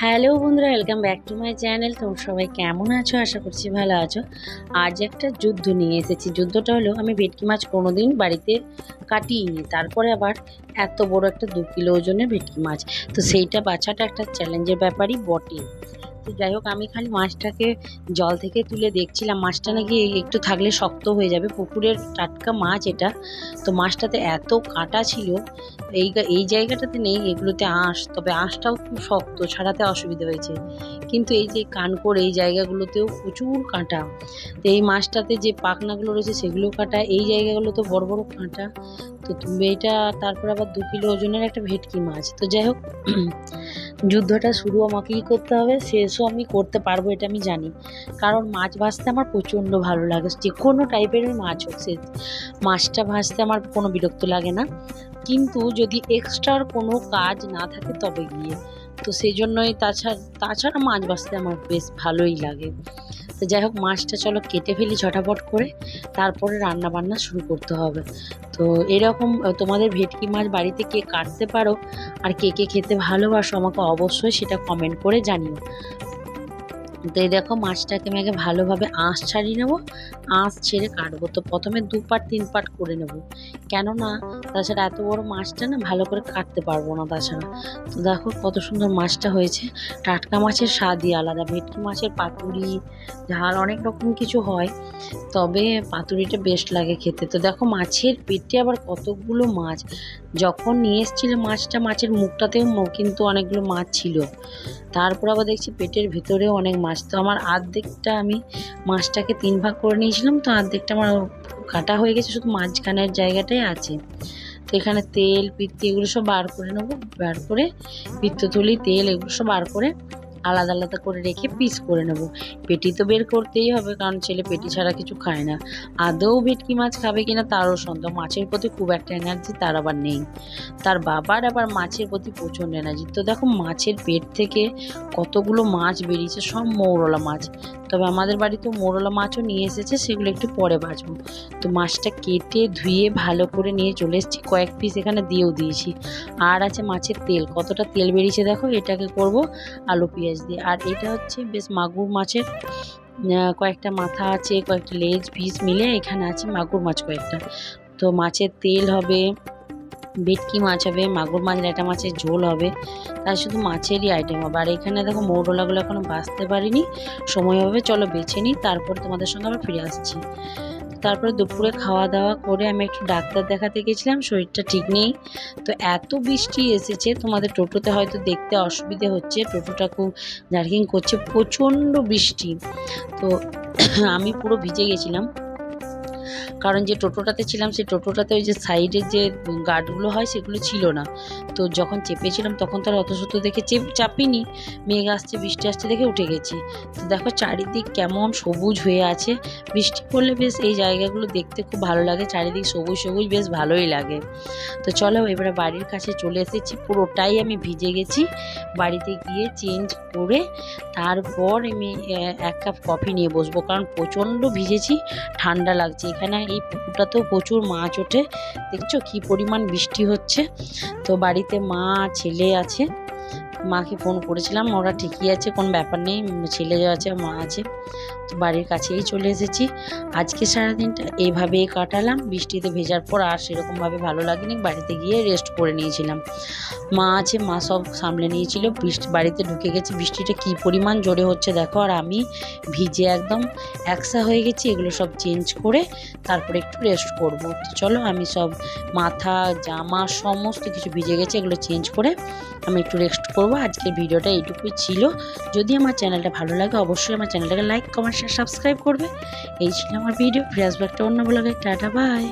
Hello বন্ধুরা welcome back to my channel তোমরা সবাই কেমন আছো? আশা করছি ভালো আছো। আজ একটা যুদ্ধ নিয়ে এসেছি। যুদ্ধটা হলো, আমি ভেটকি মাছ কোনোদিন বাড়িতে কাটিনি তারপরে আবার এত বড় একটা দু কিলো ওজনের ভেটকি মাছ। তো সেইটা বাছাটা একটা চ্যালেঞ্জের ব্যাপারই বটে তো যাই হোক, আমি খালি মাছটাকে জল থেকে তুলে দেখছিলাম। মাছটা নাকি একটু থাকলে শক্ত হয়ে যাবে। পুকুরের টাটকা মাছ এটা। তো মাছটাতে এত কাঁটা ছিল, এই এই জায়গাটাতে নেই এগুলোতে আঁশ। তবে আঁশটাও খুব শক্ত, ছাড়াতে অসুবিধা হয়েছে। কিন্তু এই যে কানকোর এই জায়গাগুলোতেও প্রচুর কাঁটা। তো এই মাছটাতে যে পাখনাগুলো রয়েছে সেগুলো কাটা, এই জায়গাগুলোতে বড় বড় কাঁটা। তো এটা তারপর আবার দু কিলো ওজনের একটা ভেটকি মাছ। তো যাই হোক, যুদ্ধটা শুরু আমাকেই করতে হবে, শেষও আমি করতে পারব এটা আমি জানি। কারণ মাছ ভাজতে আমার প্রচণ্ড ভালো লাগে। যে কোনো টাইপের মাছ হোক, সে মাছটা ভাজতে আমার কোনো বিরক্ত লাগে না। কিন্তু যদি এক্সট্রার কোনো কাজ না থাকে তবে গিয়ে। তো সেই জন্যই তাছাড়া তাছাড়া মাছ বাঁচতে আমার বেশ ভালোই লাগে। তো যাই হোক, মাছটা চলো কেটে ফেলি ঝটাপট করে, তারপরে রান্না বান্না শুরু করতে হবে। তো এরকম তোমাদের ভেটকি মাছ বাড়িতে কে কাটতে পারো আর কে কে খেতে ভালোবাসো আমাকে অবশ্যই সেটা কমেন্ট করে জানিও। তো এই দেখো মাছটাকে আমি আগে ভালোভাবে আঁশ ছাড়িয়ে নেব। আঁশ ছেড়ে কাটবো। তো প্রথমে দু পাট তিন পাট করে নেব। কেননা তাছাড়া এত বড় মাছটা না ভালো করে কাটতে পারব না তাছাড়া। তো দেখো কত সুন্দর মাছটা হয়েছে। টাটকা মাছের স্বাদই আলাদা। ভেটকি মাছের পাতুরি, ঝাল অনেক রকম কিছু হয়। তবে পাতুরিটা বেস্ট লাগে খেতে। তো দেখো মাছের পেটে আবার কতগুলো মাছ। যখন নিয়ে এসেছিল মাছটা, মাছের মুখটাতেও কিন্তু অনেকগুলো মাছ ছিল। তারপর আবার দেখছি পেটের ভিতরেও অনেক মাছ তো আমার আর্ধেকটা আমি মাছটাকে তিন ভাগ করে নিয়েছিলাম, তো আর্ধেকটা আমার কাটা হয়ে গেছে, শুধু মাঝখানের জায়গাটাই আছে। তো এখানে তেল, পিত্তি এগুলো সব বার করে নেব, বার করে পিত্তথলি, তেল এগুলো সব বার করে আলাদা আলাদা করে রেখে পিস করে নেব। পেটি তো বের করতেই হবে, কারণ ছেলে পেটি ছাড়া কিছু খায় না। আদৌ ভেটকি মাছ খাবে কিনা তারও সন্দেহ। মাছের প্রতি খুব একটা এনার্জি তার আবার নেই। তার বাবার আবার মাছের প্রতি প্রচণ্ড এনার্জি তো দেখো, মাছের পেট থেকে কতগুলো মাছ বেরিয়েছে, সব মৌরলা মাছ। তবে আমাদের বাড়িতে মৌরলা মাছও নিয়ে এসেছে, সেগুলো একটু পরে বাঁচবো তো মাছটা কেটে ধুয়ে ভালো করে নিয়ে চলে এসেছি। কয়েক পিস এখানে দিয়েও দিয়েছি। আর আছে মাছের তেল। কতটা তেল বেরিয়েছে দেখো, এটাকে করব আলু পেঁয়াজ দিয়ে। আর এটা হচ্ছে বেশ মাগুর মাছের কয়েকটা মাথা আছে, কয়েকটা লেজ পিস মিলে এখানে আছে মাগুর মাছ কয়েকটা। তো মাছের তেল হবে, ভেটকি মাছ হবে, মাগুর মাছ, ল্যাটা মাছের ঝোল হবে। তার শুধু মাছেরই আইটেম হবে। আর এখানে দেখো মৌরলাগুলো এখনও বাঁচতে পারিনি। সময় হবে, চলো বেছে নিই, তারপর তোমাদের সঙ্গে আবার ফিরে আসছি। তারপরে দুপুরে খাওয়া দাওয়া করে আমি একটু ডাক্তার দেখাতে গেছিলাম, শরীরটা ঠিক নেই। তো এত বৃষ্টি এসেছে, তোমাদের টোটোতে হয়তো দেখতে অসুবিধে হচ্ছে, টোটোটা খুব জার্কিং করছে, প্রচণ্ড বৃষ্টি। তো আমি পুরো ভিজে গেছিলাম। কারণ যে টোটোটাতে ছিলাম, সেই টোটোটাতে ওই যে সাইডের যে গার্ডগুলো হয়, সেগুলো ছিল না। তো যখন চেপেছিলাম, তখন তো আর অত শত দেখে চেপ, চাপিনি। মেঘ আসছে, বৃষ্টি আসছে দেখে উঠে গেছি। তো দেখো, চারিদিক কেমন সবুজ হয়ে আছে। বৃষ্টি পড়লে বেশ এই জায়গাগুলো দেখতে খুব ভালো লাগে। চারিদিক সবুজ সবুজ, বেশ ভালোই লাগে। তো চলো, এবারে বাড়ির কাছে চলে এসেছি। পুরোটাই আমি ভিজে গেছি। বাড়িতে গিয়ে চেঞ্জ করে তারপর আমি এক কাপ কফি নিয়ে বসবো। কারণ প্রচণ্ড ভিজেছি, ঠান্ডা লাগছে। এখানে এই পুকুরটাতেও প্রচুর মাছ ওঠে। দেখছ কি পরিমাণ বৃষ্টি হচ্ছে? তো বাড়িতে মা, ছেলে আছে। মাকে ফোন করেছিলাম, ওরা ঠিকই আছে, কোনো ব্যাপার নেই, ছেলে আছে, মা আছে, তো বাড়ির কাছেই চলে এসেছি। আজকে সারাদিনটা এইভাবেই কাটালাম, বৃষ্টিতে ভেজার পর আর সেরকমভাবে ভালো লাগেনি, বাড়িতে গিয়ে রেস্ট করে নিয়েছিলাম। মা আছে, মা সব সামলে নিয়েছিল, বৃষ্টি, বাড়িতে ঢুকে গেছে, বৃষ্টিটা কী পরিমাণ জোরে হচ্ছে দেখো, আর আমি ভিজে একদম একসা হয়ে গেছি, এগুলো সব চেঞ্জ করে তারপরে একটু রেস্ট করব। তো চলো, আমি সব মাথা, জামা, সমস্ত কিছু ভিজে গেছে, এগুলো চেঞ্জ করে আমি একটু রেস্ট করব। আজকের ভিডিওটা এইটুকুই ছিল। যদি আমার চ্যানেলটা ভালো লাগে, অবশ্যই আমার চ্যানেলটাকে লাইক, কমেন্ট সাবস্ক্রাইব করবে। এই ছিল আমার ভিডিও। ফ্রেশ একটা অন্য ব্লগে। Tata, bye.